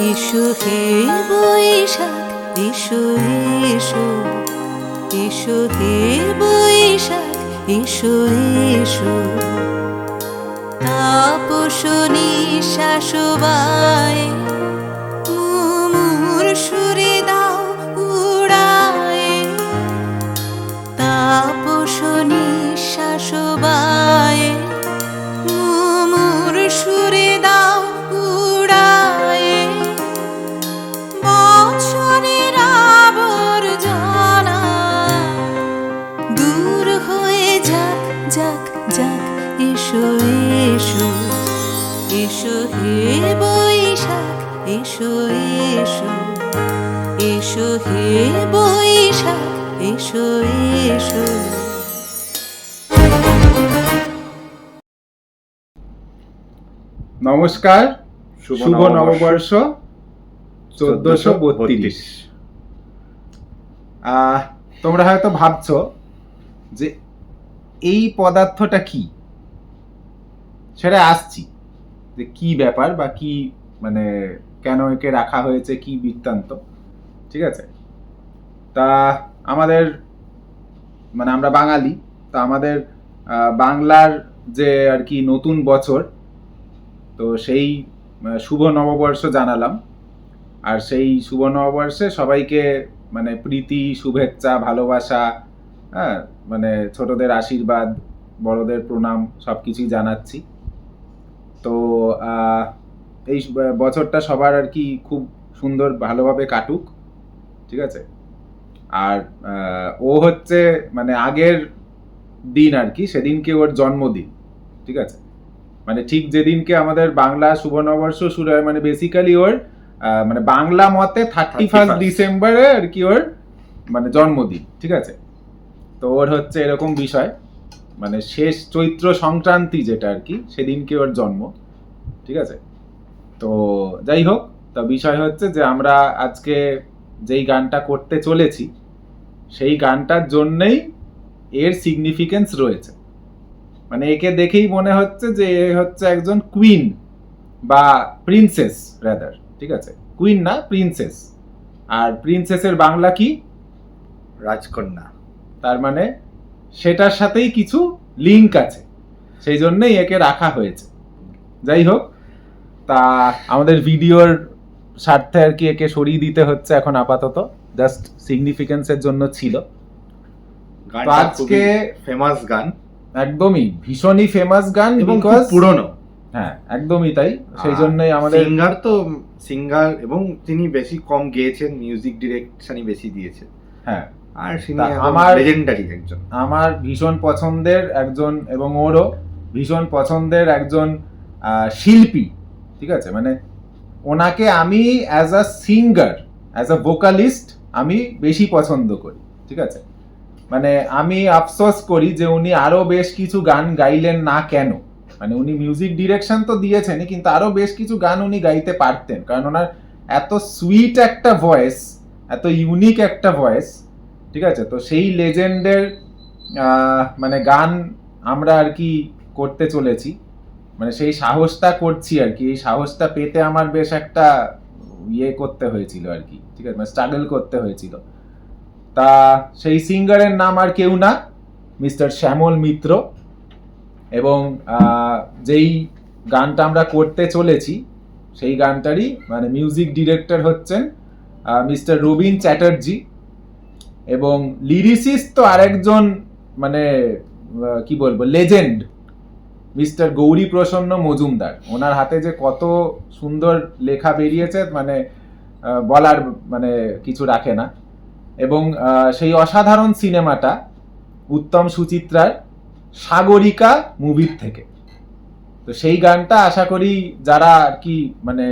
এসো হে বৈশাখ এসো এসো এসো হে বৈশাখ এসো এসো তাপস নিঃশ্বাস হে বৈশাখ এসো এসো। নমস্কার শুভ নববর্ষ। চোদ্দশো বত্রিশ। আহ, তোমরা হয়তো ভাবছ যে এই পদার্থটা কি? সেটা আসছি। যে কি ব্যাপার বা কি মানে কেন একে রাখা হয়েছে কি বৃত্তান্ত? ঠিক আছে? তা আমাদের মানে আমরা বাঙালি, তা আমাদের বাংলার যে আর কি নতুন বছর, তো সেই শুভ নববর্ষ জানালাম। আর সেই শুভ নববর্ষে সবাইকে মানে প্রীতি, শুভেচ্ছা, ভালোবাসা হ্যাঁ মানে ছোটদের আশীর্বাদ, বড়দের প্রণাম সব কিছুই জানাচ্ছি। তো এই বছরটা সবার আর কি খুব সুন্দর ভালোভাবে কাটুক। ঠিক আছে? আর ও হচ্ছে মানে আগের দিন আর কি সেদিনকে ওর জন্মদিন ঠিক আছে? মানে ঠিক যেদিনকে আমাদের বাংলা শুভ নববর্ষ শুরু হয় মানে বেসিক্যালি ওর মানে বাংলা মতে থার্টি ফার্স্ট ডিসেম্বরে আর কি ওর মানে জন্মদিন ঠিক আছে? তো ওর হচ্ছে এরকম বিষয় মানে শেষ চৈত্র সংক্রান্তি যেটা আর কি সেদিনকে ওর জন্ম ঠিক আছে? তো যাই হোক তা বিষয় হচ্ছে যে আমরা আজকে যেই গানটা করতে চলেছি সেই গানটার জন্যেই এর সিগনিফিকেন্স রয়েছে। মানে একে দেখেই মনে হচ্ছে যে এ হচ্ছে একজন কুইন বা প্রিন্সেস রাদার ঠিক আছে? কুইন না প্রিন্সেস আর প্রিন্সেসের বাংলা কি? রাজকন্যা। তার মানে সেটার সাথেই কিছু লিঙ্ক আছে। সেই জন্যই একে রাখা হয়েছে। যাই হোক তা আমাদের ভিডিওর স্বার্থে আর কি একে সরিয়ে দিতে হচ্ছে এখন আপাতত জাস্ট সিগনিফিকেন্সের জন্য ছিল। আজকে- ফেমাস গান। একদমই ভীষণই ফেমাস গান এবং পুরনো। হ্যাঁ একদমই তাই সেই জন্যই আমাদের সিঙ্গার তো সিঙ্গার এবং তিনি বেশি কম গেয়েছেন মিউজিক ডিরেকশনই বেশি দিয়েছেন হ্যাঁ। আর আমার লেজেন্ডারি একজন। আমার ভীষণ পছন্দের একজন এবং ওরও ভীষণ পছন্দের একজন শিল্পী ঠিক আছে? মানে ওনাকে আমি as a singer as a vocalist আমি বেশি পছন্দ করি, ঠিক আছে? মানে আমি আফসোস করি যে উনি আরও বেশ কিছু গান গাইলেন না কেন? মানে উনি মিউজিক ডিরেকশন তো দিয়েছেনই, কিন্তু আরও বেশ কিছু গান উনি গাইতে পারতেন, কারণ ওনার এত সুইট একটা ভয়েস এত ইউনিক একটা ভয়েস ঠিক আছে? তো সেই লেজেন্ডের মানে গান আমরা আর কি করতে চলেছি। মানে সেই সাহসটা করছি আর কি, এই সাহসটা পেতে আমার বেশ একটা ইয়ে করতে হয়েছিল আর কি, ঠিক আছে? মানে স্ট্রাগল করতে হয়েছিল। তা সেই সিঙ্গারের নাম আর কেউ না, মিস্টার শ্যামল মিত্র। এবং যেই গানটা আমরা করতে চলেছি, সেই গানটারই মানে মিউজিক ডিরেক্টর হচ্ছেন মিস্টার রবীন চ্যাটার্জি। এবং লিরিসিস তো আরেকজন মানে কি বলব লেজেন্ড মিস্টার গৌরী প্রসন্ন মজুমদার। ওনার হাতে যে কত সুন্দর লেখা বেরিয়েছে মানে বলার মানে কিছু রাখে না। এবং সেই অসাধারণ সিনেমাটা উত্তম সুচিত্রার সাগরিকা মুভির থেকে। তো সেই গানটা আশা করি যারা আর কি মানে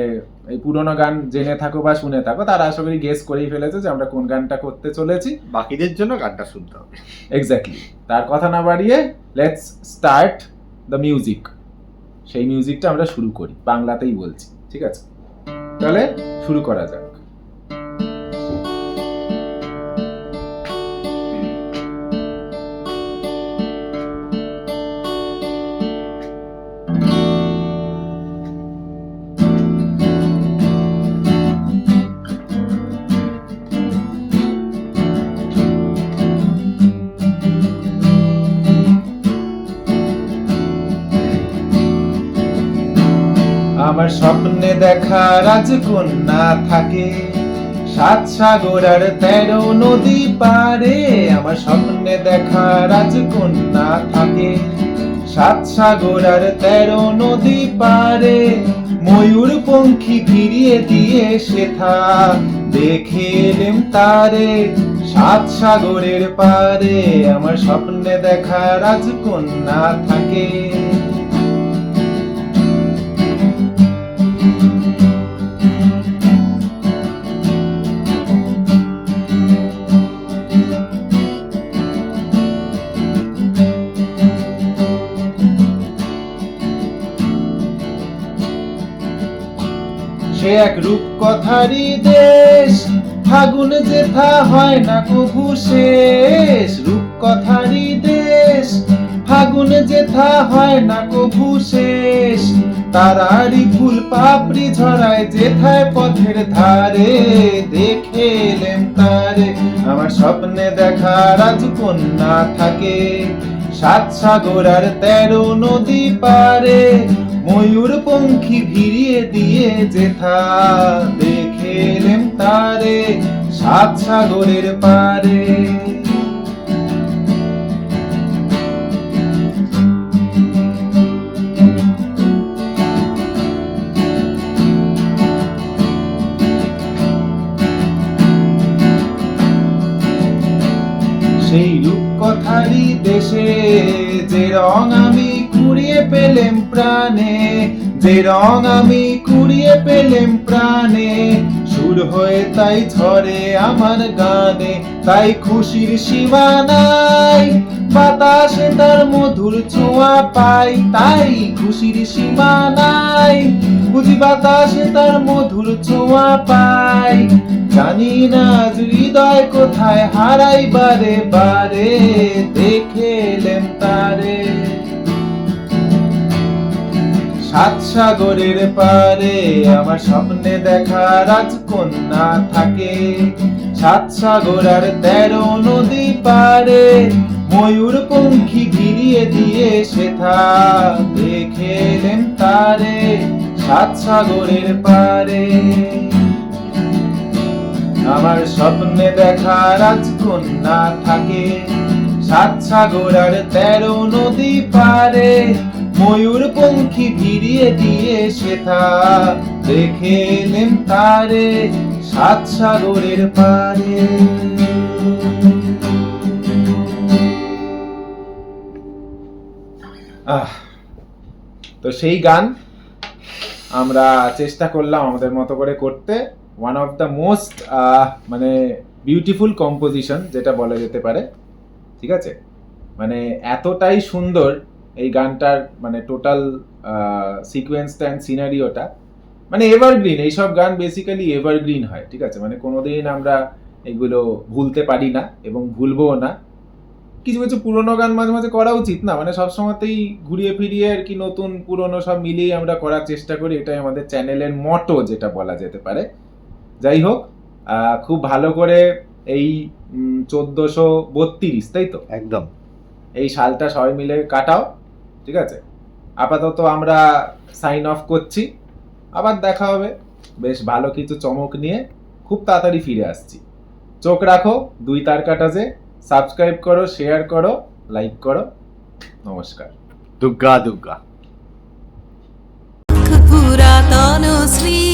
এই পুরোনো গান জেনে থাকো বা শুনে থাকো তারা আশা করি গেস করেই ফেলেছে যে আমরা কোন গানটা করতে চলেছি। বাকিদের জন্য গানটা শুনতে হবে। এক্স্যাক্টলি তার কথা না বাড়িয়ে লেটস স্টার্ট দ্য মিউজিক সেই মিউজিকটা আমরা শুরু করি, বাংলাতেই বলছি, ঠিক আছে? তাহলে শুরু করা যাক। আমার স্বপ্নে দেখা রাজকন্যা থাকে। সাত সাগর আর তেরো নদী পারে আমার স্বপ্নে দেখা রাজকন্যা থাকে। সাত সাগর আর তেরো নদী পারে ময়ূর পঙ্খী ফিরিয়ে দিয়ে সেথা দেখে এলেম তারে, সাত সাগরের পারে আমার স্বপ্নে দেখা রাজকন্যা থাকে। সে এক রূপকথারই দেশ। ফাগুন যেথা হয় না কভু শেষ, রূপকথারই দেশ। ফাগুন যেথা হয় না কভু শেষ তারারি ফুল পাপড়ি ঝরায় যেথায় পথের ধারে। দেখে তারে, আমার স্বপ্নে দেখা রাজকন্যা থাকে। সাত সাগর আর তেরো নদী পারে ময়ূর পঙ্খী ভিড়িয়ে দিয়ে যেথা দেখে এলেম তারে, সাত সাগরের পারে। সেই রূপকথারই দেশে, যে রং আমি কুড়িয়ে পেলেম প্রাণে, যে রং আমি কুড়িয়ে পেলেম প্রাণে সুর হয়ে, তাই ঝরে আমার গানে, তাই খুশির সীমা নাই বাতাসে তার মধুর ছোঁয়া পাই, তাই খুশির সীমা নাই বুঝি বাতাসে তার মধুর ছোঁয়া পাই। জানি না হৃদয় কোথায় হারাই বারে বারে দেখে এলেম তারে। সাত সাগরের পারে আমার স্বপ্নে দেখা রাজকন্যা থাকে। সাত সাগর আর তেরো নদী পারে, ময়ূর পঙ্খী ঘিরিয়ে দিয়ে সেথা দেখে এলেম তারে সাত সাগরের পারে। আমার স্বপ্নে দেখা রাজকন্যা থাকে। সাত সাগর আর তেরো নদী পারে ময়ূর পঙ্খী ভিড়িয়ে দিয়ে সেথা দেখে এলেম তারে সাত সাগরের পারে। আহ, তো সেই গান আমরা চেষ্টা করলাম আমাদের মতো করে করতে। ওয়ান অফ দ্য মোস্ট মানে বিউটিফুল কম্পোজিশন যেটা বলা যেতে পারে। ঠিক আছে? মানে এতটাই সুন্দর এই গানটার মানে টোটাল সিকোয়েন্সটা অ্যান্ড সিনারিওটা মানে এভারগ্রিন এইসব গান বেসিক্যালি এভারগ্রিন হয় ঠিক আছে? মানে কোনোদিন আমরা এগুলো ভুলতে পারি না এবং ভুলবও না। কিছু কিছু পুরনো গান মাঝে মাঝে করা উচিত না মানে সবসময়তেই ঘুরিয়ে ফিরিয়ে আর কি নতুন পুরোনো সব মিলিয়ে আমরা করার চেষ্টা করি এটাই আমাদের চ্যানেলের মটো যেটা বলা যেতে পারে। যাই হোক খুব ভালো করে এই চোদ্দোশো বত্রিশ তাই তো? একদম। এই সালটা সবাই মিলে কাটাও। ঠিক আছে? আপাতত আমরা সাইন অফ করছি। আবার দেখা হবে। বেশ ভালো কিছু চমক নিয়ে খুব তাড়াতাড়ি ফিরে আসছি। চোখ রাখো দুই তার কাটাজে সাবস্ক্রাইব করো শেয়ার করো লাইক করো। নমস্কার। দুগ্গা দুগ্গা। পুরাতন স্মৃতি